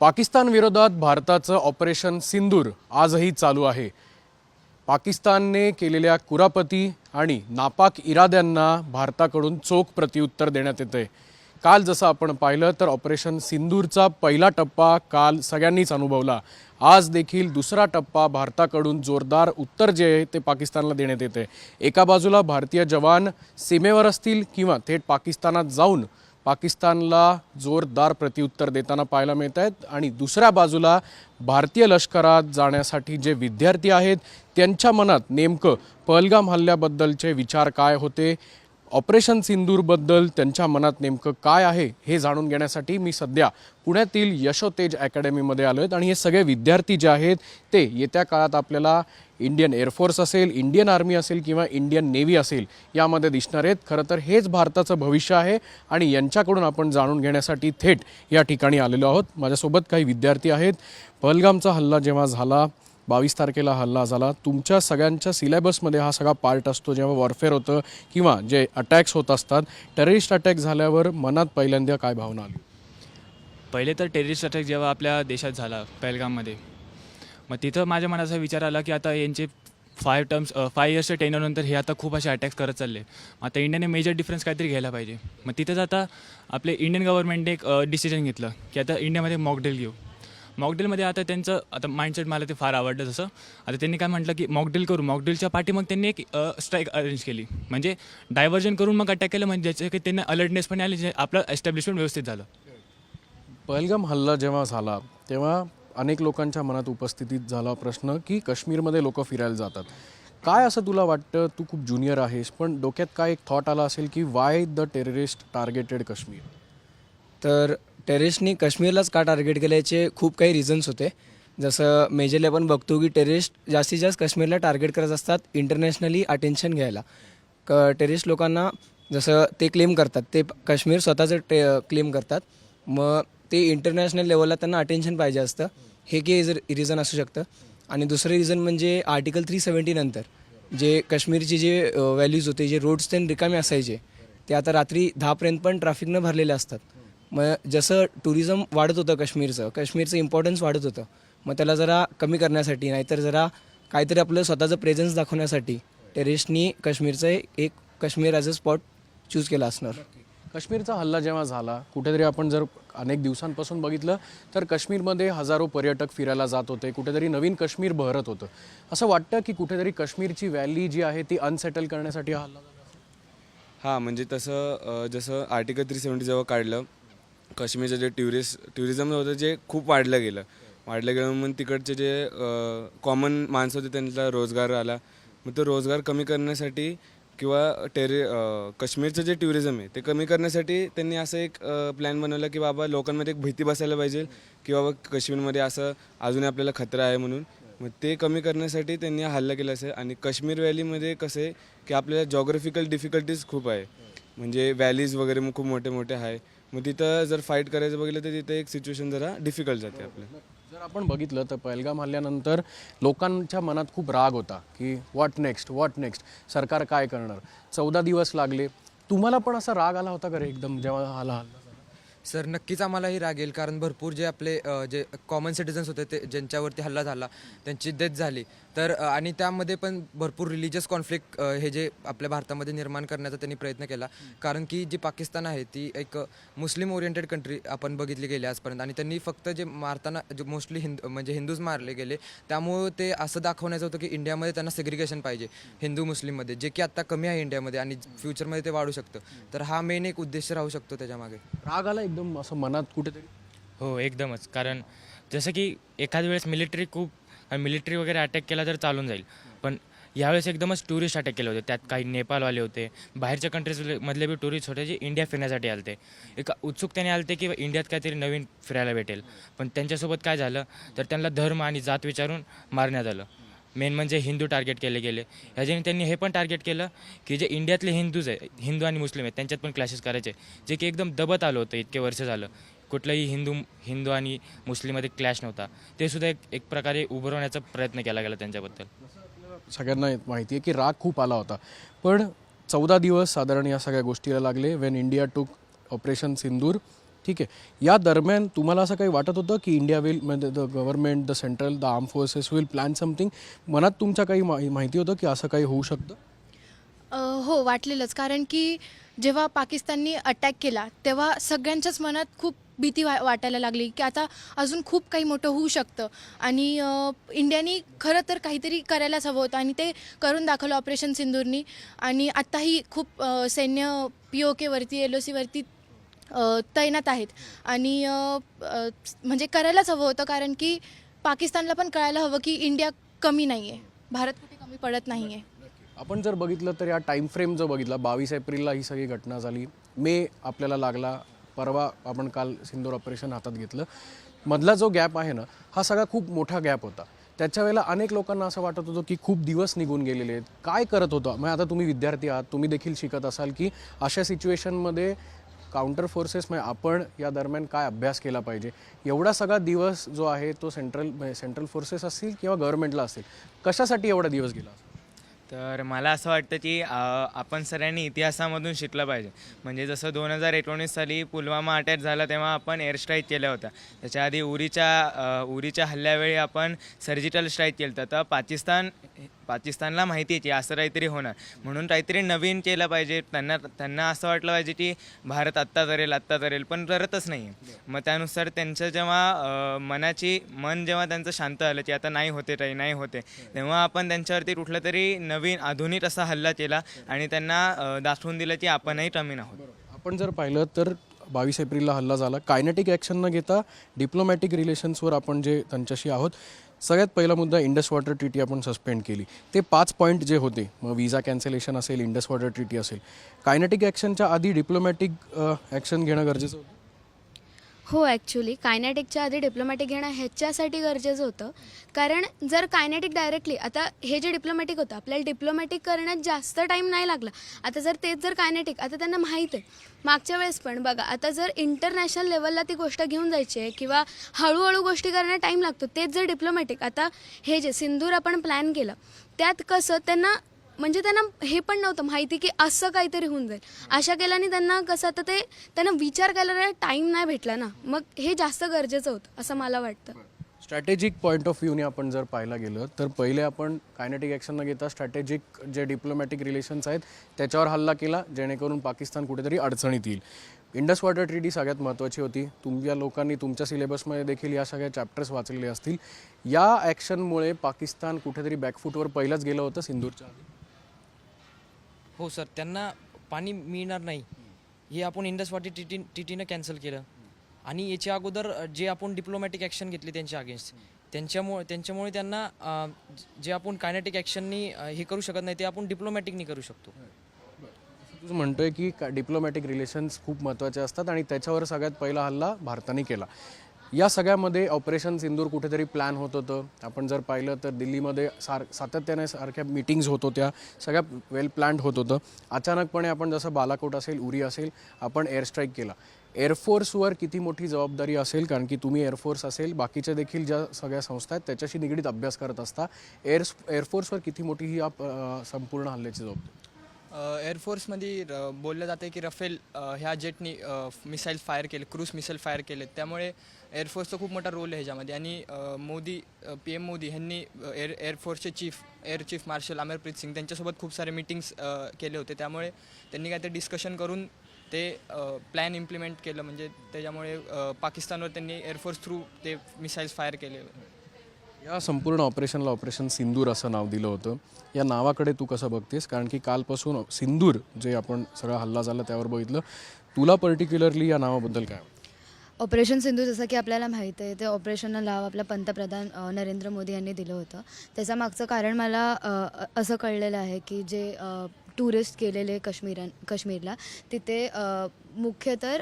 पाकिस्तान विरोधात भारताचं ऑपरेशन सिंदूर आजही चालू आहे. पाकिस्तानने केलेल्या कुरापती आणि नापाक इराद्यांना भारताकडून चोख प्रत्युत्तर देण्यात येते काल जसं आपण पाहिलं तर ऑपरेशन सिंदूरचा पहिला टप्पा काल सगळ्यांनीच अनुभवला. आज देखील दुसरा टप्पा भारताकडून जोरदार उत्तर जे आहे ते पाकिस्तानला देण्यात येते एका बाजूला भारतीय जवान सीमेवर असतील किंवा थेट पाकिस्तानात जाऊन पाकिस्तानला जोरदार प्रत्युत्तर देताना पाहायला मिळत आहेत आणि दुसऱ्या बाजूला भारतीय लष्करात जाण्यासाठी जे विद्यार्थी आहेत त्यांच्या मनात नेमकं पहलगाम हल्ल्याबद्दलचे विचार काय होते? ऑपरेशन सिंदूरबद्दल त्यांच्या मनात नेमकं काय आहे हे जाणून घेण्यासाठी मी सध्या पुण्यातील यशोतेज अकॅडमीमध्ये आलो आहेत आणि हे सगळे विद्यार्थी जे आहेत ते येत्या काळात आपल्याला इंडियन एअरफोर्स असेल इंडियन आर्मी असेल किंवा इंडियन नेव्ही असेल यामध्ये दिसणार आहेत. खरं तर हेच भारताचं भविष्य आहे आणि यांच्याकडून आपण जाणून घेण्यासाठी थेट या ठिकाणी आलेलो आहोत. माझ्यासोबत काही विद्यार्थी आहेत. पहलगामचा हल्ला जेव्हा झाला बावीस तारखेला हल्ला झाला. तुमच्या सगळ्यांच्या सिलेबसमध्ये हा सगळा पार्ट असतो जेव्हा वॉरफेअर होतं किंवा जे अटॅक्स होत असतात. टेररिस्ट अटॅक झाल्यावर मनात पहिल्यांदा काय भावना आली? पहिले तर टेररिस्ट अटॅक जेव्हा आपल्या देशात झाला पहलगाममध्ये. मग तिथं माझ्या मनात असा विचार आला की आता यांचे फाय टर्म्स फाय इयर्सच्या टेनरनंतर हे आता खूप असे अटॅक्स करत चालले. आता इंडियाने मेजर डिफरन्स काहीतरी घ्यायला पाहिजे. मग तिथंच आता आपले इंडियन गव्हर्नमेंटने एक डिसिजन घेतलं की आता इंडियामध्ये मॉकडेल घेऊ. मॉकडेलमध्ये आता त्यांचं आता माइंडसेट मला ते फार आवडलं जसं आता त्यांनी काय म्हटलं की मॉकडेल करू. मॉकडेलच्या पाठी मग त्यांनी एक स्ट्राईक अरेंज केली. म्हणजे डायव्हर्जन करून मग अटॅक केलं. म्हणजे ज्याचं की त्यांना अलर्टनेस पण आली जे आपलं एस्टॅब्लिशमेंट व्यवस्थित झालं. पहलगाम हल्ला जेव्हा झाला तेव्हा अनेक लोकांच्या मनात उपस्थितीत झाला प्रश्न की काश्मीरमध्ये लोक फिरायला जातात. काय असं तुला वाटतं? तू खूप ज्युनियर आहेस पण डोक्यात काय एक थॉट आला असेल की why the terrorist targeted Kashmir? तर टेरिस्टनी काश्मीरलाच का टार्गेट केल्याचे खूप काही रिझन्स होते. जसं मेजरली आपण बघतो की टेरिस्ट जास्तीत जास्त काश्मीरला टार्गेट करत असतात इंटरनॅशनली अटेन्शन घ्यायला. क टेरिस्ट लोकांना जसं ते क्लेम करतात ते काश्मीर स्वतःचं टे क्लेम करतात. मग ते इंटरनॅशनल लेवलला त्यांना अटेन्शन पाहिजे असतं. हे की रिझन असू शकतं. आणि दुसरं रिझन म्हणजे आर्टिकल थ्री सेवन्टी नंतर जे काश्मीरचे जे व्हॅल्यूज होते जे रोड्स ते रिकामे असायचे ते आता रात्री दहापर्यंत पण ट्रॅफिकनं भरलेले असतात. मग जसं टुरिझम वाढत होतं काश्मीरचं काश्मीरचं इम्पॉर्टन्स वाढत होतं. मग त्याला जरा कमी करण्यासाठी नाहीतर जरा काहीतरी आपलं स्वतःचं प्रेझेन्स दाखवण्यासाठी टेररिस्टनी काश्मीरचं एक Kashmir as a spot choose केला असणार. काश्मीरचा हल्ला जेव्हा झाला कुठेतरी आपण जर अनेक दिवसांपासून बघितलं तर काश्मीरमध्ये हजारो पर्यटक फिरायला जात होते कुठेतरी नवीन काश्मीर बहरत होतं. असं वाटतं की कुठेतरी काश्मीरची व्हॅली जी आहे ती अनसेटल करण्यासाठी हा हल्ला? हां म्हणजे तसं जसं आर्टिकल थ्री सेवन्टी जेव्हा काढलं काश्मीरचं जे टुरिस्ट टुरिझम होतं जे खूप वाढलं गेलं. वाढलं गेलं मग तिकडचे जे कॉमन माणसं होते त्यांचा रोजगार आला. मग तो रोजगार कमी करण्यासाठी किंवा टेरे काश्मीरचं जे टुरिझम आहे ते कमी करण्यासाठी त्यांनी असं एक प्लॅन बनवलं की बाबा लोकांमध्ये एक भीती बसायला पाहिजे की बाबा काश्मीरमध्ये असं अजूनही आपल्याला खतरा आहे म्हणून. मग ते कमी करण्यासाठी त्यांनी हल्ला केला असेल आणि काश्मीर व्हॅलीमध्ये कसं आहे की आपल्याला जॉग्राफिकल डिफिकल्टीज खूप आहे. म्हणजे व्हॅलीज वगैरे मग खूप मोठे मोठे आहे. मग तिथं जर फाईट करायचं बघितलं तर तिथं एक सिच्युएशन जरा डिफिकल्ट जाते आपलं. जर आपण बघितलं तर पहलगाम हल्ल्यानंतर लोकांच्या मनात खूप राग होता की व्हॉट नेक्स्ट व्हॉट नेक्स्ट सरकार काय करणार? चौदा दिवस लागले. तुम्हाला पण असा राग आला होता का रे एकदम जेव्हा हा हल्ला झाला? सर नक्कीच आम्हालाही राग येईल कारण भरपूर जे आपले अ, जे कॉमन सिटिझन्स होते ते ज्यांच्यावरती हल्ला झाला त्यांची डेथ झाली. तर आणि त्यामध्ये पण भरपूर रिलिजियस कॉन्फ्लिक्ट हे जे आपल्या भारतामध्ये निर्माण करण्याचा त्यांनी प्रयत्न केला. कारण की जी पाकिस्तान आहे ती एक मुस्लिम ओरिएंटेड कंट्री आपण बघितली गेली आजपर्यंत. आणि त्यांनी फक्त जे मारताना जे मोस्टली हिंद म्हणजे हिंदूज मारले गेले त्यामुळे ते असं दाखवण्याचं होतं की इंडियामध्ये त्यांना सेग्रिगेशन पाहिजे हिंदू मुस्लिममध्ये. जे की आत्ता कमी आहे इंडियामध्ये आणि फ्युचरमध्ये ते वाढू शकतं. तर हा मेन एक उद्देश राहू शकतो त्याच्यामागे राग आला एकदम असं मनात कुठेतरी? हो एकदमच. कारण जसं की एखाद वेळेस मिलिटरी खूप मिलिटरी वगैरे अटॅक केला तर चालून जाईल. पण यावेळेस एकदमच टुरिस्ट अटॅक केले होते. त्यात काही नेपाळवाले होते. बाहेरच्या कंट्रीज मधले बी टुरिस्ट होते जे इंडिया फिरण्यासाठी आलते. एक उत्सुकतेने आलते की इंडियात काहीतरी नवीन फिरायला भेटेल. पण त्यांच्यासोबत काय झालं? तर त्यांना धर्म आणि जात विचारून मारण्यात आलं. मेन म्हणजे हिंदू टार्गेट केले गेले. ह्याच्याने त्यांनी हे पण टार्गेट केलं की जे इंडियातले हिंदूज आहे हिंदू आणि मुस्लिम आहेत त्यांच्यात पण क्लॅशेस करायचे. जे की एकदम दबत आलं होतं इतके वर्ष झालं. कुठलाही हिंदू हिंदू आणि मुस्लिममध्ये क्लॅश नव्हता. ते सुद्धा एक एक प्रकारे उभरवण्याचा प्रयत्न केला गेला त्यांच्याबद्दल. सगळ्यांना माहिती आहे की राग खूप आला होता. पण चौदा दिवस साधारण या सगळ्या गोष्टीला लागले. When India took operation Sindoor ठीक आहे. या दरम्यान तुम्हाला असं काही वाटत होतं की इंडिया विल म्हणजे the government the central the arm forces will plan something मनात तुमच्या काही मा- माहिती होतं की असं काही होऊ शकतं? हो वाटलेलंच. कारण की जेव्हा पाकिस्ताननी अटॅक केला तेव्हा सगळ्यांच्याच मनात खूप भीती वा वाटायला लागली की आता अजून खूप काही मोठं होऊ शकतं. आणि इंडियानी खरं तर काहीतरी करायलाच हवं होतं आणि ते करून दाखवलं ऑपरेशन सिंदूरनी. आणि आत्ताही खूप सैन्य पी ओ केवरती एल ओ सीवरती तैनात आहेत. आणि म्हणजे करायलाच हवं होतं कारण की पाकिस्तानला पण कळायला हवं की इंडिया कमी नाही आहे भारत कुठे कमी पडत नाही आहे आपण जर बघितलं तर या टाईम फ्रेम जर बघितला बावीस एप्रिलला ही सगळी घटना झाली. मे आपल्याला लागला परवा आपण काल सिंदूर ऑपरेशन हातात घेतलं. मधला जो गॅप आहे ना हा सगळा खूप मोठा गॅप होता. त्याच्या वेळेला अनेक लोकांना असं वाटत होतं की खूप दिवस निघून गेलेले आहेत. काय करत होतं? मग आता तुम्ही विद्यार्थी आहात तुम्ही देखील शिकत असाल की अशा सिच्युएशनमध्ये काउंटर फोर्सेस म्हणजे आपण या दरम्यान काय अभ्यास केला पाहिजे? एवढा सगळा दिवस जो आहे तो सेंट्रल सेंट्रल फोर्सेस असतील किंवा गव्हर्नमेंटला असेल कशासाठी एवढा दिवस गेला? तर मला असं वाटतं की आपण सगळ्यांनी इतिहासामधून शिकलं पाहिजे. म्हणजे जसं दोन हजार एकोणीस साली पुलवामा अटॅक झाला तेव्हा आपण एअर स्ट्राईक केल्या होत्या. त्याच्या आधी उरीच्या उरीच्या हल्ल्यावेळी आपण सर्जिकल स्ट्राईक केलं होतं. तर पाकिस्तान पाकिस्तानला माहिती आहे की असं काहीतरी होणार. म्हणून काहीतरी नवीन केलं पाहिजे. त्यांना त्यांना असं वाटलं पाहिजे की भारत आत्ता करेल आत्ता करेल पण करतच नाही मग त्यानुसार त्यांचं जेव्हा मनाची मन जेव्हा त्यांचं शांत आलं की आता नाही होते काही नाही होते तेव्हा आपण त्यांच्यावरती कुठलं तरी नवीन आधुनिक असा हल्ला केला आणि त्यांना दाखवून दिलं की आपणही कमी आहोत. आपण जर पाहिलं तर बावीस एप्रिलला हल्ला झाला. कायनेटिक ॲक्शन न घेता डिप्लोमॅटिक रिलेशन्सवर आपण जे त्यांच्याशी आहोत सगळ्यात पहिला मुद्दा इंडस वॉटर ट्रीटी आपण सस्पेंड केली. ते पाच पॉईंट जे होते मग विजा कॅन्सलेशन असेल इंडस वॉटर ट्रीटी असेल. कायनेटिक ॲक्शनच्या आधी डिप्लोमॅटिक ॲक्शन घेणं गरजेचं होतं. हो ॲक्च्युली कायनेटिकच्या आधी डिप्लोमॅटिक घेणं ह्याच्यासाठी गरजेचं होतं. कारण जर कायनॅटिक डायरेक्टली आता हे जे डिप्लोमॅटिक होतं आपल्याला डिप्लोमॅटिक करण्यात जास्त टाईम नाही लागला. आता जर तेच जर कायनॅटिक आता त्यांना माहीत आहे. मागच्या वेळेस पण बघा आता जर इंटरनॅशनल लेवलला ती गोष्ट घेऊन जायची आहे किंवा हळूहळू गोष्टी करण्यात टाईम लागतो तेच जर डिप्लोमॅटिक आता हे जे सिंदूर आपण प्लॅन केलं त्यात कसं त्यांना म्हणजे त्यांना हे पण नव्हतं माहिती की असं काहीतरी होऊन जाईल. अशा केल्याने त्यांना कसं आता ते त्यांना विचार करायला टाईम नाही भेटला ना. मग हे जास्त गरजेचं होतं असं मला वाटतं. स्ट्रॅटेजिक पॉईंट ऑफ व्ह्यूने आपण जर पाहायला गेलं तर पहिले आपण कायनेटिक ॲक्शन न घेता स्ट्रॅटेजिक जे डिप्लोमॅटिक रिलेशन्स आहेत त्याच्यावर हल्ला केला जेणेकरून पाकिस्तान कुठेतरी अडचणीत येईल. इंडस वॉटर ट्रीटी सगळ्यात महत्त्वाची होती. तुमच्या लोकांनी तुमच्या सिलेबसमध्ये देखील या सगळ्या चॅप्टर्स वाचलेले असतील. या ॲक्शनमुळे पाकिस्तान कुठेतरी बॅकफूटवर पहिलंच गेलं होतं सिंधूरच्या आधी. हो सर त्यांना पाणी मिळणार नाही. हे आपण Indus water T T T टीनं कॅन्सल केलं. आणि याच्या अगोदर जे आपण डिप्लोमॅटिक ॲक्शन घेतली त्यांच्या अगेन्स्ट त्यांच्यामुळे त्यांच्यामुळे त्यांना जे आपण कायनेटिक ॲक्शननी हे करू शकत नाही ते आपण डिप्लोमॅटिकनी करू शकतो. तू म्हणतोय की डिप्लोमॅटिक रिलेशन्स खूप महत्त्वाचे असतात आणि त्याच्यावर सगळ्यात पहिला हल्ला भारताने केला. या सगळ्यामध्ये ऑपरेशन सिंदूर कुठेतरी प्लॅन होत होतं. आपण जर पाहिलं तर दिल्लीमध्ये सार सातत्याने सारख्या मीटिंग्ज होत होत्या. सगळ्या वेल प्लॅन्ड होत होतं. अचानकपणे आपण जसं बालाकोट असेल उरी असेल आपण एअरस्ट्राईक केला. एअरफोर्सवर किती मोठी जबाबदारी असेल कारण की तुम्ही एअरफोर्स असेल बाकीच्या देखील ज्या सगळ्या संस्था आहेत त्याच्याशी निगडीत अभ्यास करत असता एअर एअरफोर्सवर किती मोठी ही आप- संपूर्ण हल्ल्याची जबाबदारी? एअरफोर्समध्ये र बोललं जातं की रफेल ह्या जेटनी मिसाईल फायर केले क्रूज मिसाईल फायर केले त्यामुळे एअरफोर्सचा खूप मोठा रोल आहे ह्याच्यामध्ये. आणि मोदी पी एम मोदी ह्यांनी air एअरफोर्सचे chief air chief marshal Amarpreet Singh त्यांच्यासोबत खूप सारे मीटिंग्स केले होते. त्यामुळे त्यांनी काहीतरी डिस्कशन करून ते प्लॅन इम्प्लिमेंट केलं. म्हणजे त्याच्यामुळे पाकिस्तानवर त्यांनी एअरफोर्स थ्रू ते मिसाईल्स फायर केले. या संपूर्ण ऑपरेशनला ऑपरेशन सिंदूर असं नाव दिलं होतं. या नावाकडे तू कसं बघतेस? कारण की कालपासून सिंदूर जे आपण सगळा हल्ला झाला त्यावर बघितलं. तुला पर्टिक्युलरली या नावाबद्दल काय ऑपरेशन सिंधू जसं की आपल्याला माहीत आहे ते ऑपरेशनला नाव आपल्या पंतप्रधान नरेंद्र मोदी यांनी दिलं होतं. त्याच्या मागचं कारण मला असं कळलेलं आहे की जे टुरिस्ट गेलेले काश्मीर काश्मीरला तिथे मुख्य तर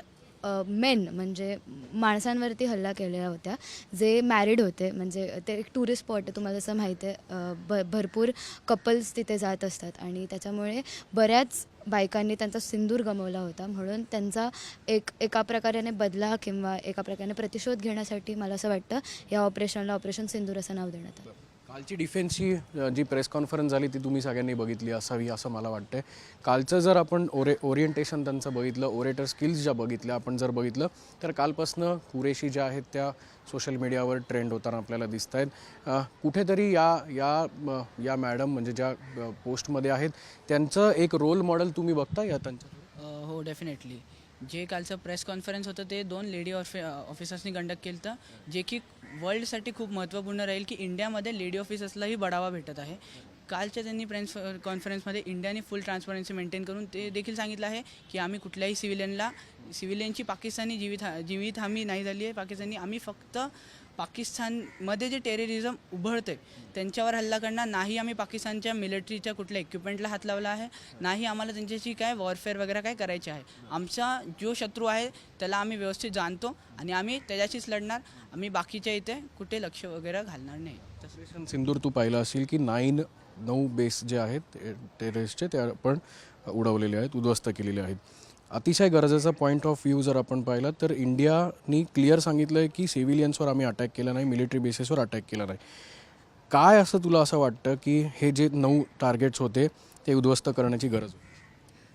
मेन म्हणजे माणसांवरती हल्ला केलेल्या होत्या. जे मॅरिड होते म्हणजे ते एक टुरिस्ट स्पॉट आहे तुम्हाला जसं माहिती आहे भ भरपूर कपल्स तिथे जात असतात. आणि त्याच्यामुळे बऱ्याच बायकांनी त्यांचा सिंदूर गमावला होता. म्हणून त्यांचा एक एका प्रकाराने बदला किंवा एका प्रकारे प्रतिशोध घेण्यासाठी मला असं वाटतं या ऑपरेशनला ऑपरेशन सिंदूर असं नाव देण्यात आलं. कालची डिफेन्सची जी प्रेस कॉन्फरन्स झाली ती तुम्ही सगळ्यांनी बघितली असावी असं मला वाटतंय. कालचं जर आपण ओरे ओरिएंटेशन त्यांचं बघितलं ओरेटर स्किल्स ज्या बघितल्या आपण जर बघितलं तर कालपासनं कुरेशी ज्या आहेत त्या सोशल मीडियावर ट्रेंड होताना आपल्याला दिसत आहेत कुठेतरी या या या मॅडम म्हणजे ज्या पोस्टमध्ये आहेत त्यांचं एक रोल मॉडेल तुम्ही बघता या त्यांच्या? हो डेफिनेटली जे कालचं प्रेस कॉन्फरन्स होतं ते दोन लेडी ऑफि ऑफिसर्सनी कंडक्ट केलं होतं जे की वर्ल्डसाठी खूप महत्त्वपूर्ण राहील की इंडियामध्ये लेडी ऑफिसर्सलाही बढावा भेटत आहे. कालच्या त्यांनी प्रेस कॉन्फरन्समध्ये uh, इंडियाने फुल ट्रान्सपरन्सी मेंटेन करून ते देखील सांगितलं आहे की आम्ही कुठल्याही सिव्हिलियनला सिव्हिलियनची पाकिस्तानी जीवित जीवित हमी नाही झाली आहे. पाकिस्तानी आम्ही फक्त पाकिस्तानमध्ये जे टेररिझम उभळते त्यांच्यावर हल्ला करणार नाही आम्ही पाकिस्तानच्या मिलिटरीच्या कुठल्या इक्विपमेंटला हात लावला आहे नाही आम्हाला त्यांच्याशी काय वॉरफेअर वगैरे काय करायचे आहे. आमचा जो शत्रू आहे त्याला आम्ही व्यवस्थित जाणतो आणि आम्ही त्याच्याशीच लढणार. आम्ही बाकीच्या इथे कुठे लक्ष वगैरे घालणार नाही. तसं सिंदूर तू पाहिलं असेल की नाईन नऊ बेस जे आहेत टेररिस्टचे ते आपण उडवलेले आहेत उद्ध्वस्त केलेले आहेत. अतिशय गरजेचा पॉईंट ऑफ व्ह्यू जर आपण पाहिला तर इंडियानी क्लिअर सांगितलं आहे की सिव्हिलियन्सवर आम्ही अटॅक केला नाही मिलिटरी बेसिसवर अटॅक केला नाही काय असं तुला असं वाटतं की हे जे नऊ टार्गेट्स होते ते उद्ध्वस्त करण्याची गरज होती?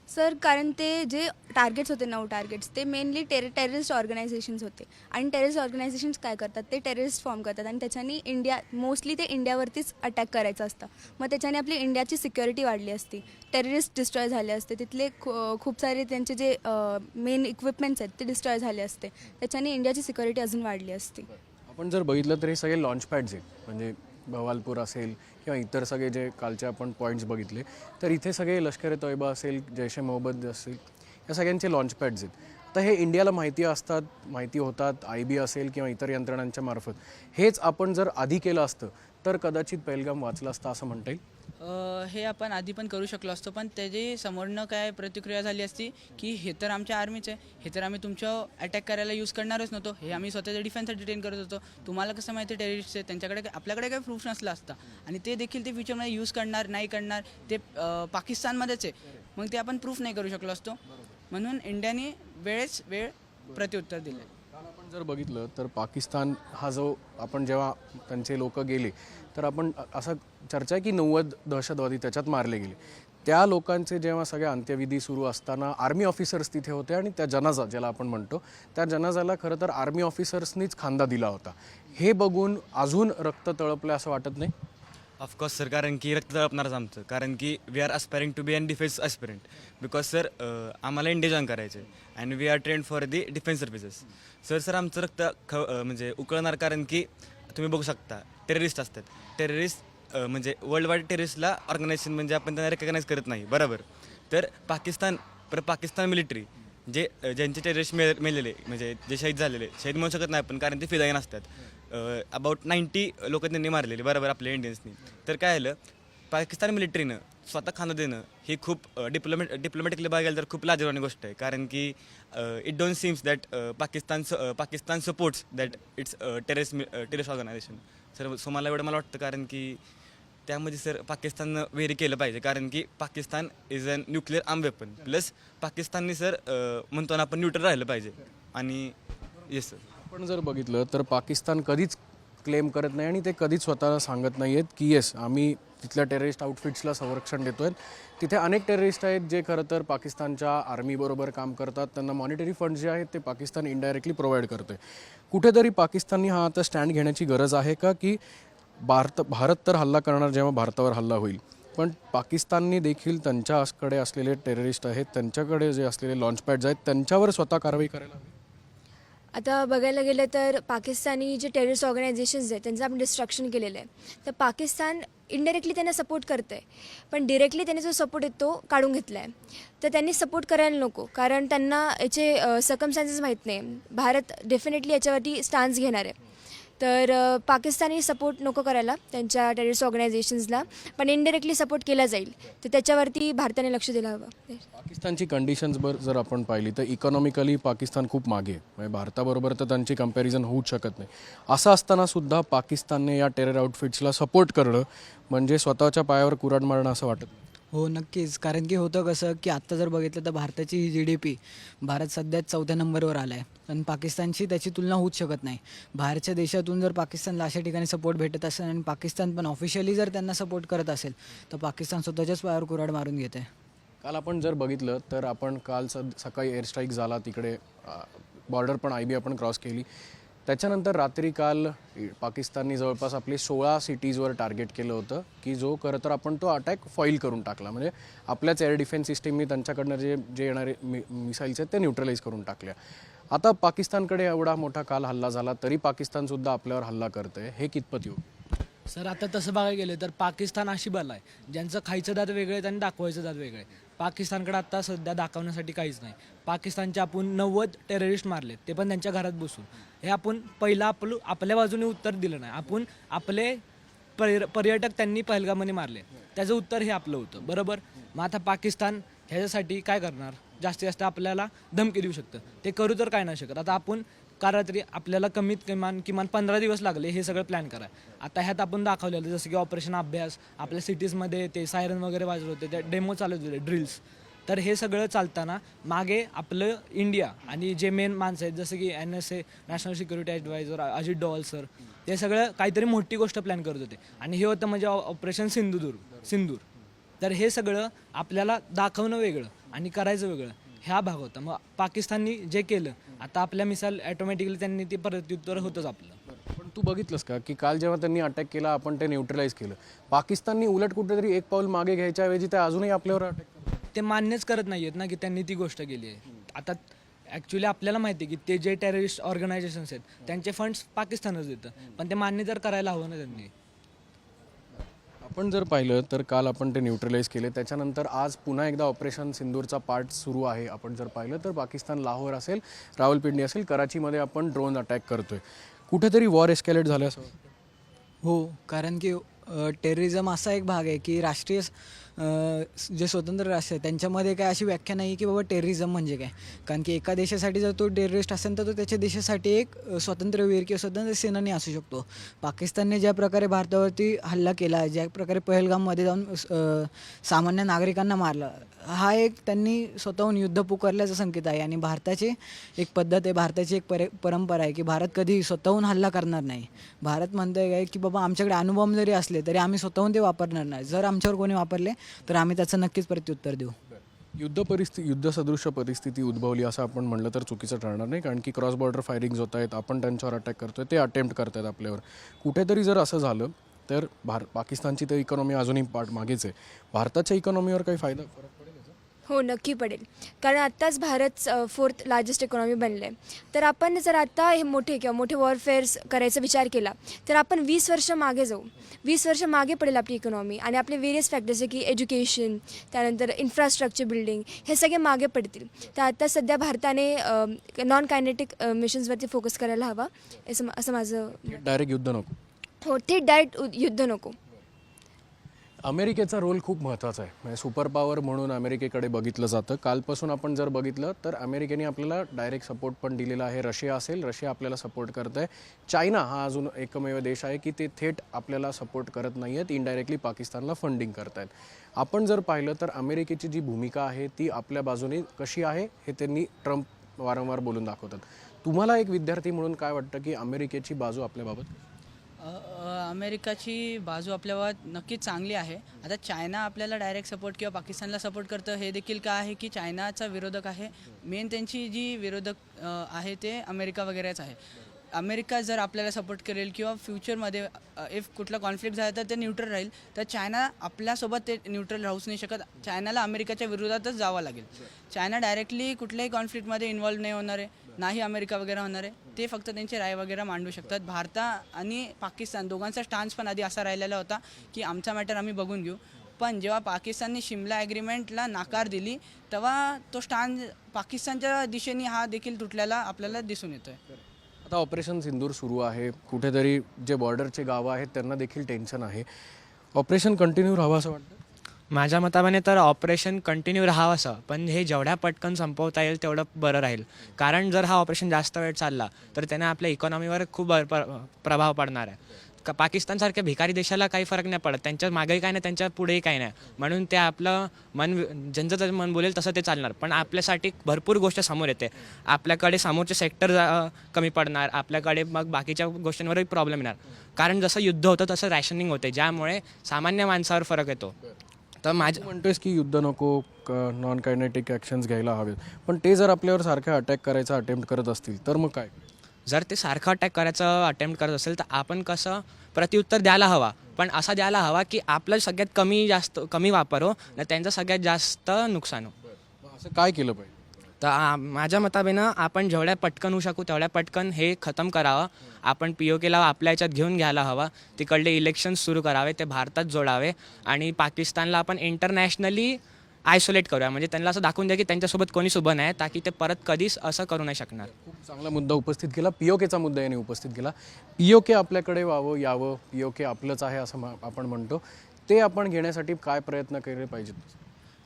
सर कारण ते जे टार्गेट्स होते नऊ टार्गेट्स ते मेनली टेर टेररिस्ट ऑर्गनायझेशन्स होते. आणि टेररिस्ट ऑर्गनायझेशन्स काय करतात? ते टेररिस्ट फॉर्म करतात आणि त्याच्याने इंडिया मोस्टली ते इंडियावरतीच अटॅक करायचं असतं. मग त्याच्याने आपली इंडियाची सिक्युरिटी वाढली असती. टेररिस्ट डिस्ट्रॉय झाले असते. तिथले खू खूप सारे त्यांचे जे मेन इक्विपमेंट्स आहेत ते डिस्ट्रॉय झाले असते. त्याच्याने इंडियाची सिक्युरिटी अजून वाढली असती. आपण जर बघितलं तर हे सगळे लॉन्च पॅड्स आहेत. म्हणजे भवालपूर असेल किंवा इतर सगळे जे कालचे आपण पॉईंट्स बघितले तर इथे सगळे लष्कर ए तोयबा असेल जैश ए मोहम्मद असेल या सगळ्यांचे लॉन्च पॅड्स आहेत. तर हे इंडियाला माहिती असतात माहिती होतात आय बी असेल किंवा इतर यंत्रणांच्या मार्फत. हेच आपण जर आधी केलं असतं तर कदाचित पहिलगाम वाचलं असतं असं म्हणता येईल. हे आपण आधी पण करू शकलो असतो पण त्याची समोरनं काय प्रतिक्रिया झाली असती की हे तर आमच्या आर्मीच आहे हे तर आम्ही तुमच्या अटॅक करायला यूज करणारच नव्हतो हे आम्ही स्वतःच्या डिफेन्ससाठी ट्रेन करत होतो. तुम्हाला कसं माहिती टेररिस्ट आहे त्यांच्याकडे काय- आपल्याकडे काही प्रूफ नसला असता. आणि ते देखील ते फ्युचरमध्ये यूज करणार नाही करणार ते पाकिस्तानमध्येच आहे. मग ते आपण प्रूफ नाही करू शकलो असतो. म्हणून इंडियाने वेळेस वेळ प्रत्युत्तर दिलं काल आपण जर बघितलं तर पाकिस्तान हा जो आपण जेव्हा त्यांचे लोक गेले तर आपण असं चर्चा आहे की नव्वद दहशतवादी त्याच्यात मारले गेले. त्या लोकांचे जेव्हा सगळ्या अंत्यविधी सुरू असताना आर्मी ऑफिसर्स तिथे होते आणि त्या जनाजा ज्याला आपण म्हणतो त्या जनाजाला खरं तर आर्मी ऑफिसर्सनीच खांदा दिला होता. हे बघून अजून रक्त तळपलं असं वाटत नाही? ऑफकोर्स सर कारण की रक्त तळपणारच आमचं. कारण की we are aspiring to be an defence aspirant because sir आम्हाला इंडिया जॉईन करायचं आहे and we are trained for the defence services sir sir आमचं रक्त ख म्हणजे उकळणार कारण की तुम्ही बघू शकता टेररिस्ट असतात. टेररिस्ट म्हणजे वर्ल्ड वाईड टेररिस्टला ऑर्गनायझेशन म्हणजे आपण त्यांना रेकग्नाईज करत नाही. बरोबर? तर पाकिस्तान पर पाकिस्तान मिलिटरी जे ज्यांचे टेररिस्ट मेलेले म्हणजे जे शहीद झालेले शहीद म्हणू शकत नाही आपण कारण ते फिदाईन असतात. अबाउट नाईन्टी लोक त्यांनी मारलेले बरोबर आपल्या इंडियन्सनी तर काय झालं पाकिस्तान मिलिटरीनं स्वतः खाणं देणं हे खूप डिप्लोमॅट डिप्लोमॅटिकली बघायला तर खूप लाजवानी गोष्ट आहे. कारण की it don't seems that Pakistan Pakistan supports that it's terrace terrace organisation sir so मला एवढं मला वाटतं कारण की त्यामध्ये सर पाकिस्ताननं वेरी केलं पाहिजे. कारण की Pakistan is a nuclear arm weapon plus पाकिस्ताननी sir म्हणतो ना आपण न्यूट्रल राहिलं पाहिजे. आणि येस सर आपण जर बघितलं तर पाकिस्तान कधीच क्लेम करत नाही आणि ते कधीच स्वतःला सांगत नाही आहेत की येस आम्ही तिथल्या टेररिस्ट आउटफिट्सला संरक्षण देतो आहे तिथे अनेक टेररिस्ट आहेत जे खरं तर पाकिस्तानच्या आर्मीबरोबर काम करतात. त्यांना मॉनिटरी फंड जे आहेत ते पाकिस्तान इनडायरेक्टली प्रोव्हाइड करते कुठेतरी पाकिस्ताननी हा आता स्टँड घेण्याची गरज आहे का? की भारत भारत तर हल्ला करणार जेव्हा भारतावर हल्ला होईल. पण पाकिस्ताननी देखील त्यांच्याकडे असलेले टेररिस्ट आहेत त्यांच्याकडे जे असलेले लॉन्च पॅड्स आहेत त्यांच्यावर स्वतः कारवाई करायला हवी. आता बघायला गेलं तर पाकिस्तानी जे टेररिस्ट ऑर्गनायझेशन्स आहेत त्यांचं आपण डिस्ट्रक्शन केलेलं आहे. तर पाकिस्तान इनडायरेक्टली त्यांना सपोर्ट करतं आहे पण डिरेक्टली त्यांनी जो सपोर्ट आहे तो काढून घेतला आहे तर त्यांनी सपोर्ट करायला नको. कारण त्यांना याचे सकमस्टान्सेस माहीत नाही. भारत डेफिनेटली याच्यावरती स्टान्स घेणार आहे. तर पाकिस्तानी सपोर्ट नको करायला त्यांच्या टेरिस्ट ऑर्गनायझेशन्सला पण इनडिरेक्टली सपोर्ट केला जाईल. तर त्याच्यावरती भारताने लक्ष दिलं हवं. पाकिस्तानची कंडिशन्स बर जर आपण पाहिली तर इकॉनॉमिकली पाकिस्तान खूप मागे म्हणजे भारताबरोबर तर त्यांची कंपॅरिझन होऊच शकत नाही. असं असताना सुद्धा पाकिस्तानने या टेरर आउटफिट्सला सपोर्ट करणं म्हणजे स्वतःच्या पायावर कुराड मारणं असं वाटत नाही. हो नक्कीच. कारण की होतं कसं की आत्ता जर बघितलं तर भारताची ही जी डी पी भारत सध्या चौथ्या नंबरवर आला आहे पण पाकिस्तानशी त्याची तुलना होऊच शकत नाही. बाहेरच्या देशातून जर पाकिस्तानला अशा ठिकाणी सपोर्ट भेटत असेल आणि पाकिस्तान पण ऑफिशियली जर त्यांना सपोर्ट करत असेल तर पाकिस्तान स्वतःच्याच पायावर कुऱ्हाड मारून घेते काल आपण जर बघितलं तर आपण काल स सकाळी एअर स्ट्राईक झाला तिकडे बॉर्डर पण आय बी आपण क्रॉस केली. त्याच्यानंतर रात्री काल पाकिस्ताननी जवळपास आपले सोळा सिटीजवर टार्गेट केलं होतं की जो खरं तर आपण तो अटॅक फॉईल करून टाकला. म्हणजे आपल्याच एअर डिफेन्स सिस्टीमनी त्यांच्याकडनं जे जे येणारे मि मिसाईल्स आहेत ते न्यूट्रलाइज करून टाकल्या. आता पाकिस्तानकडे एवढा मोठा काल हल्ला झाला तरी पाकिस्तानसुद्धा आपल्यावर हल्ला करतंय. हे कितपत येऊ? सर आता तसं बघायला गेलं तर पाकिस्तान अशी बल आहे. ज्यांचं खायचं दात वेगळे आहेत आणि दाखवायचं दात वेगळे आहे. पाकिस्तानकडे आता सध्या दाखवण्यासाठी काहीच नाही. पाकिस्तानचे आपण नव्वद टेररिस्ट मारलेत ते पण त्यांच्या घरात बसून. हे आपण पहिला आपलं आपल्या बाजूने उत्तर दिलं नाही. आपण आपले पर्य पर्यटक त्यांनी पहलगाममध्ये मारले. त्याचं उत्तर हे आपलं होतं. बरोबर? मग आता पाकिस्तान ह्याच्यासाठी काय करणार? जास्तीत जास्त आपल्याला धमकी देऊ शकतं. ते करू तर काय नाही शकत. आता आपण का तरी आपल्याला कमीत किमान किमान पंधरा दिवस लागले हे सगळं प्लॅन करा. आता ह्यात आपण दाखवलेलं जसं की ऑपरेशन अभ्यास आपल्या सिटीजमध्ये ते सायरन वगैरे वाजत होते त्या डेमो चालत होते ड्रिल्स तर हे सगळं चालताना मागे आपलं इंडिया आणि जे मेन माणसं आहेत जसं की N S A national security adviser Ajit Doval sir ते सगळं काहीतरी मोठी गोष्ट प्लॅन करत होते. आणि हे होतं म्हणजे ऑपरेशन सिंधुदुर्ग सिंदूर. तर हे सगळं आपल्याला दाखवणं वेगळं आणि करायचं वेगळं. ह्या भाग होता. मग पाकिस्ताननी जे केलं आता आपल्या मिसाल ॲटोमॅटिकली त्यांनी ते प्रत्युत्तर होतंच आपलं. पण तू बघितलंस का की काल जेव्हा त्यांनी अटॅक केला आपण ते न्यूट्रलाइज केलं. पाकिस्ताननी उलट कुठेतरी एक पाऊल मागे घ्यायच्या ऐवजी ते अजूनही आपल्यावर अटॅक करतात. ते मान्यच करत नाही आहेत ना की त्यांनी ती गोष्ट केली आहे. आता ॲक्च्युली आपल्याला माहिती आहे की ते जे टेररिस्ट ऑर्गनायझेशन्स आहेत त्यांचे फंड्स पाकिस्तानच देतं. पण ते मान्य तर करायला हवं ना त्यांनी आपण जर पाहिलं तर काल आपण ते न्यूट्रलाइज केले. त्याच्यानंतर आज पुन्हा एकदा ऑपरेशन सिंदूरचा पार्ट सुरू आहे. आपण जर पाहिलं तर पाकिस्तान लाहोर असेल रावलपिंडी असेल कराचीमध्ये आपण ड्रोन अटॅक करतोय. कुठेतरी वॉर एस्केलेट झालं असं हो कारण की टेररिझम असा एक भाग आहे की राष्ट्रीय जे स्वतंत्र राष्ट्र आहे त्यांच्यामध्ये काय अशी व्याख्या नाही की बाबा टेररिझम म्हणजे काय? कारण की एका देशासाठी जर तो टेररिस्ट असेल तर तो त्याच्या देशासाठी एक अ, स्वातंत्र्यवीर किंवा स्वतंत्र सेनानी असू शकतो. पाकिस्तानने ज्या प्रकारे भारतावरती हल्ला केला ज्या प्रकारे पहलगाममध्ये जाऊन सामान्य नागरिकांना मारलं हा एक त्यांनी स्वतःहून युद्ध पुकारल्याचा संकेत आहे. आणि भारताची एक पद्धत आहे भारताची एक परंपरा आहे की भारत कधी स्वतःहून हल्ला करणार नाही. भारत म्हणतंय काय की बाबा आमच्याकडे अणुबॉम्ब जरी असले तरी आम्ही स्वतःहून ते वापरणार नाही. जर आमच्यावर कोणी वापरले तर आम्ही त्याचं नक्कीच प्रत्युत्तर देऊ. युद्ध परिस्थिती युद्धसदृश्य परिस्थिती उद्भवली असं आपण म्हणलं तर चुकीचं ठरणार नाही. कारण की क्रॉस बॉर्डर फायरिंग्ज होत आहेत आपण त्यांच्यावर अटॅक करतोय ते अटेम्प्ट करतायत आपल्यावर. कुठेतरी जर असं झालं तर भार पाकिस्तानची तर इकॉनॉमी अजूनही पाठ मागेच आहे. भारताच्या इकॉनॉमीवर काही फायदा फरक हो नक्की पडेल. कारण आत्ताच भारत फोर्थ लार्जेस्ट इकॉनॉमी बनलं आहे तर आपण जर आता हे मोठे किंवा मोठे वॉरफेअर्स करायचा विचार केला तर आपण वीस वर्ष मागे जाऊ. वीस वर्ष मागे पडेल आपली इकॉनॉमी आणि आपले वेरियस फॅक्टर जसे की एज्युकेशन त्यानंतर इन्फ्रास्ट्रक्चर बिल्डिंग हे सगळे मागे पडतील. तर आता सध्या भारताने नॉन कायनेटिक मिशन्सवरती फोकस करायला हवा असं असं माझं डायरेक्ट युद्ध नको. हो ते डायरेक्ट युद्ध नको. अमेरिकेचा रोल खूप महत्त्वाचा आहे. म्हणजे सुपर पॉवर म्हणून अमेरिकेकडे बघितलं जातं. कालपासून आपण जर बघितलं तर अमेरिकेने आपल्याला डायरेक्ट सपोर्ट पण दिलेला आहे. रशिया असेल रशिया आपल्याला सपोर्ट करत आहे चायना हा अजून एकमेव देश आहे की ते थेट आपल्याला सपोर्ट करत नाही आहेत इनडायरेक्टली पाकिस्तानला फंडिंग करत आहेत आपण जर पाहिलं तर अमेरिकेची जी भूमिका आहे ती आपल्या बाजूने कशी आहे हे त्यांनी ट्रम्प वारंवार बोलून दाखवतात. तुम्हाला एक विद्यार्थी म्हणून काय वाटतं की अमेरिकेची बाजू आपल्याबाबत? अमेरिकाची बाजू आपल्यावर नक्कीच चांगली आहे. आता चायना आपल्याला डायरेक्ट सपोर्ट किंवा पाकिस्तानला सपोर्ट करतं हे देखील का आहे की चायनाचा विरोधक आहे. मेन त्यांची जी विरोधक आहे ते अमेरिका वगैरेच आहे. अमेरिका जर आपल्याला सपोर्ट करेल किंवा फ्युचरमध्ये इफ कुठला कॉन्फ्लिक्ट झाला तर ते न्यूट्रल राहील. तर चायना आपल्यासोबत ते न्यूट्रल राहूच नाही शकत. चायनाला अमेरिकाच्या विरोधातच जावं लागेल. चायना डायरेक्टली कुठल्याही कॉन्फ्लिक्टमध्ये इन्व्हॉल्व नाही होणार आहे. नाही अमेरिका वगैरे होणार आहे. ते फक्त त्यांचे राय वगैरे मांडू शकतात. भारता आणि पाकिस्तान दोघांचा स्टान्स पण आधी असा राहिलेला होता की आमचा मॅटर आम्ही बघून घेऊ. पण जेव्हा पाकिस्तानने शिमला ॲग्रीमेंटला नाकार दिली तेव्हा तो स्टान पाकिस्तानच्या दिशेने हा देखील तुटलेला आपल्याला दिसून येतोय. आता ऑपरेशन सिंदूर सुरू आहे. कुठेतरी जे बॉर्डरचे गावं आहेत त्यांना देखील टेन्शन आहे. ऑपरेशन कंटिन्यू राहावं असं वाटतं? माझ्या मताने तर ऑपरेशन कंटिन्यू राहावं असं पण हे जेवढ्या पटकन संपवता येईल तेवढं बरं राहील. कारण जर हा ऑपरेशन जास्त वेळ चालला तर त्याने आपल्या इकॉनॉमीवर खूप बर- प्रभाव पडणार आहे. का पाकिस्तानसारख्या भिकारी देशाला काही फरक नाही पडत. त्यांच्या मागेही काही नाही त्यांच्या पुढेही काही नाही. म्हणून ते आपलं मन ज्यांचं त्याचं मन बोलेल तसं ते चालणार. पण आपल्यासाठी भरपूर गोष्ट समोर येते. आपल्याकडे समोरचे सेक्टर कमी पडणार. आपल्याकडे मग बाकीच्या गोष्टींवरही प्रॉब्लेम येणार. कारण जसं युद्ध होतं तसं रॅशनिंग होते ज्यामुळे सामान्य माणसावर फरक येतो. तर माझ्या तू म्हणतोयस की युद्ध नको नॉन कायनेटिक ॲक्शन्स घ्यायला हवेत. पण ते जर आपल्यावर सारखं अटॅक करायचा अटेम्प्ट करत असतील तर मग काय? जर ते सारखं अटॅक करायचं अटेम्प्ट करत असेल तर आपण कसं प्रत्युत्तर द्यायला हवा. पण असा द्यायला हवा की आपलं सगळ्यात कमी जास्त कमी वापर हो त्यांचं सगळ्यात जास्त नुकसान हो. असं काय केलं पाहिजे? तर माझ्या मताबेनं आपण जेवढ्या पटकन होऊ शकू तेवढ्या पटकन हे खतम करावं. आपण पी ओ केला आपल्या याच्यात घेऊन घ्यायला हवा. तिकडले इलेक्शन सुरू करावे ते भारतात जोडावे आणि पाकिस्तानला आपण इंटरनॅशनली आयसोलेट करूया. म्हणजे त्यांना असं दाखवून द्या की त्यांच्यासोबत कोणीच उभं नाही ताकी ते परत कधीच असं करू नाही शकणार. खूप चांगला मुद्दा उपस्थित केला. पी ओ केचा मुद्दा याने उपस्थित केला. पी ओ के आपल्याकडे व्हावं यावं पीओके आपलंच आहे असं आपण म्हणतो. ते आपण घेण्यासाठी काय प्रयत्न केले पाहिजेत?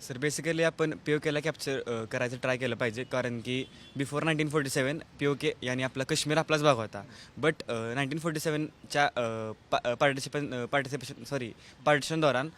सर बेसिकली आपण पी ओ केला कॅप्चर करायचं ट्राय केलं पाहिजे. कारण की before nineteen forty seven P O K याने आपला काश्मीर आपलाच भाग होता. बट नाईन्टीन फोर्टी सेवनच्या पार्टिसिपन पार्टिसिपेशन सॉरी पार्टिशन दौरान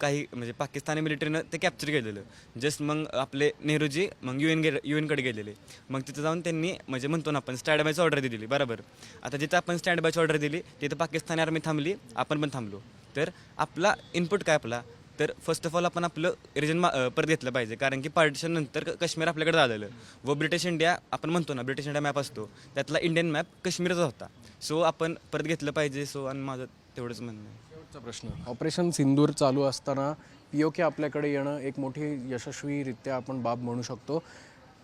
काही म्हणजे पाकिस्तानी मिलिटरीनं ते कॅप्चर केलेलं. जस्ट मग आपले नेहरूजी मग यू एन गे यू एनकडे गेलेले. मग तिथं जाऊन त्यांनी म्हणजे म्हणतो ना आपण स्टँड बायची ऑर्डर दिली बरोबर? आता जिथं आपण स्टँड बायची ऑर्डर दिली तिथं पाकिस्तानी आर्मी थांबली आपण पण थांबलो. तर आपला इनपुट काय आपला? तर फर्स्ट ऑफ ऑल आपण आपलं रिजन परत घेतलं पाहिजे. कारण की पार्टिशन नंतर काश्मीर आपल्याकडे झालेलं. व ब्रिटिश इंडिया आपण म्हणतो ना ब्रिटिश इंडिया मॅप असतो. त्यातला इंडियन मॅप काश्मीरचा होता. सो आपण परत घेतलं पाहिजे. सो आणि माझं तेवढंच म्हणणं आहे. शेवटचा प्रश्न. ऑपरेशन सिंदूर चालू असताना पीओके आपल्याकडे येणं एक मोठी यशस्वीरित्या आपण बाब म्हणू शकतो.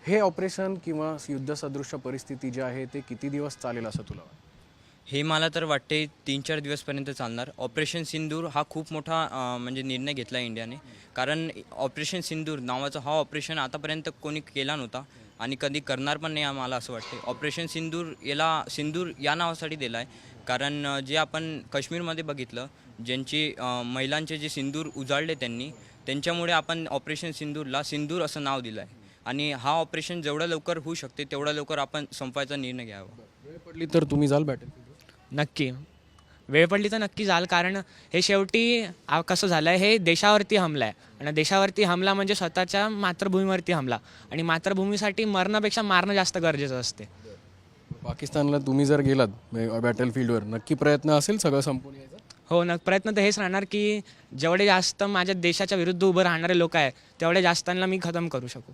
हे ऑपरेशन किंवा युद्धसदृश्य परिस्थिती जी आहे ते किती दिवस चालेल असं तुला वाटतं? हे मला तर वाटते तीन चार दिवसपर्यंत चालणार. ऑपरेशन सिंदूर हा खूप मोठा म्हणजे निर्णय घेतला इंडियाने. कारण ऑपरेशन सिंदूर नावाचा हा ऑपरेशन आतापर्यंत कोणी केला नव्हता आणि कधी करणार पण नाही आम्हाला असं वाटते ऑपरेशन सिंदूर याला सिंदूर या नावासाठी दिला आहे कारण जे आपण काश्मीरमध्ये बघितलं ज्यांची महिलांचे जे सिंदूर उजाळले त्यांनी त्यांच्यामुळे आपण ऑपरेशन सिंदूरला सिंदूर असं नाव दिलं आहे आणि हा ऑपरेशन जेवढं लवकर होऊ शकते तेवढा लवकर आपण संपवायचा निर्णय घ्यावा. वेळ पडली तर तुम्ही जाल बॅटल नक्की. वेळ पडली तर नक्की जाल कारण हे शेवटी आ- कसं झालं आहे हे देशावरती हमला आहे आणि देशावरती हमला म्हणजे स्वतःच्या मातृभूमीवरती हमला. आणि मातृभूमीसाठी मरणापेक्षा मारणं जास्त गरजेचं असते. पाकिस्तानला तुम्ही जर गेलात बॅटल फील्डवर नक्की प्रयत्न असेल सगळं संपून यायचा? हो न प्रयत्न तर हेच राहणार की जेवढे जास्त माझ्या देशाच्या विरुद्ध उभं राहणारे लोक आहे तेवढे जास्तांना मी खतम करू शकू.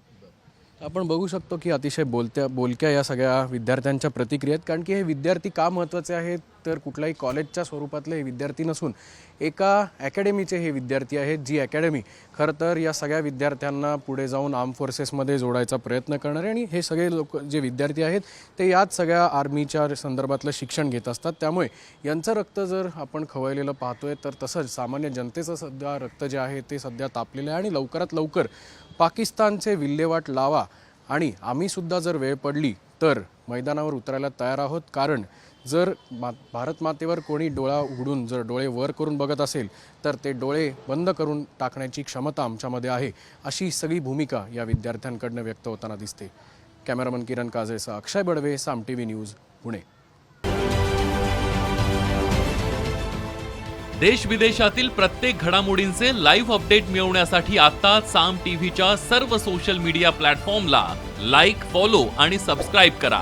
आपण बघू शकतो की अतिशय बोलत्या बोलक्या या सगळ्या विद्यार्थ्यांच्या प्रतिक्रिया आहेत. कारण की हे विद्यार्थी का महत्त्वाचे आहेत? तर कुठल्याही कॉलेजच्या स्वरूपातले हे विद्यार्थी नसून एका अकॅडमीचे हे विद्यार्थी आहेत जी अकॅडमी खरं तर या सगळ्या विद्यार्थ्यांना पुढे जाऊन आर्म फोर्सेसमध्ये जोडायचा प्रयत्न करणारे आणि हे सगळे लोक जे विद्यार्थी आहेत ते याच सगळ्या आर्मीच्या संदर्भातलं शिक्षण घेत असतात. त्यामुळे यांचं रक्त जर आपण खवळलेलं पाहतोय तर तसंच सामान्य जनतेचं सध्या रक्त जे आहे ते सध्या तापलेलं आहे आणि लवकरात लवकर पाकिस्तानचे विल्हेवाट लावा आणि आम्हीसुद्धा जर वेळ पडली तर मैदानावर उतरायला तयार आहोत. कारण जर मा भारत मातेवर कोणी डोळा उघडून जर डोळे वर करून बघत असेल तर ते डोळे बंद करून टाकण्याची क्षमता आमच्यामध्ये आहे अशी सगळी भूमिका या विद्यार्थ्यांकडनं व्यक्त होताना दिसते. Cameraman Kiran Kajesa Akshay Badve Saam T V news Pune. देश विदेशातील प्रत्येक घडामोडींचे लाईव्ह अपडेट मिळवण्यासाठी आता साम टीव्हीच्या सर्व सोशल मीडिया प्लॅटफॉर्मला लाईक फॉलो आणि सबस्क्राईब करा.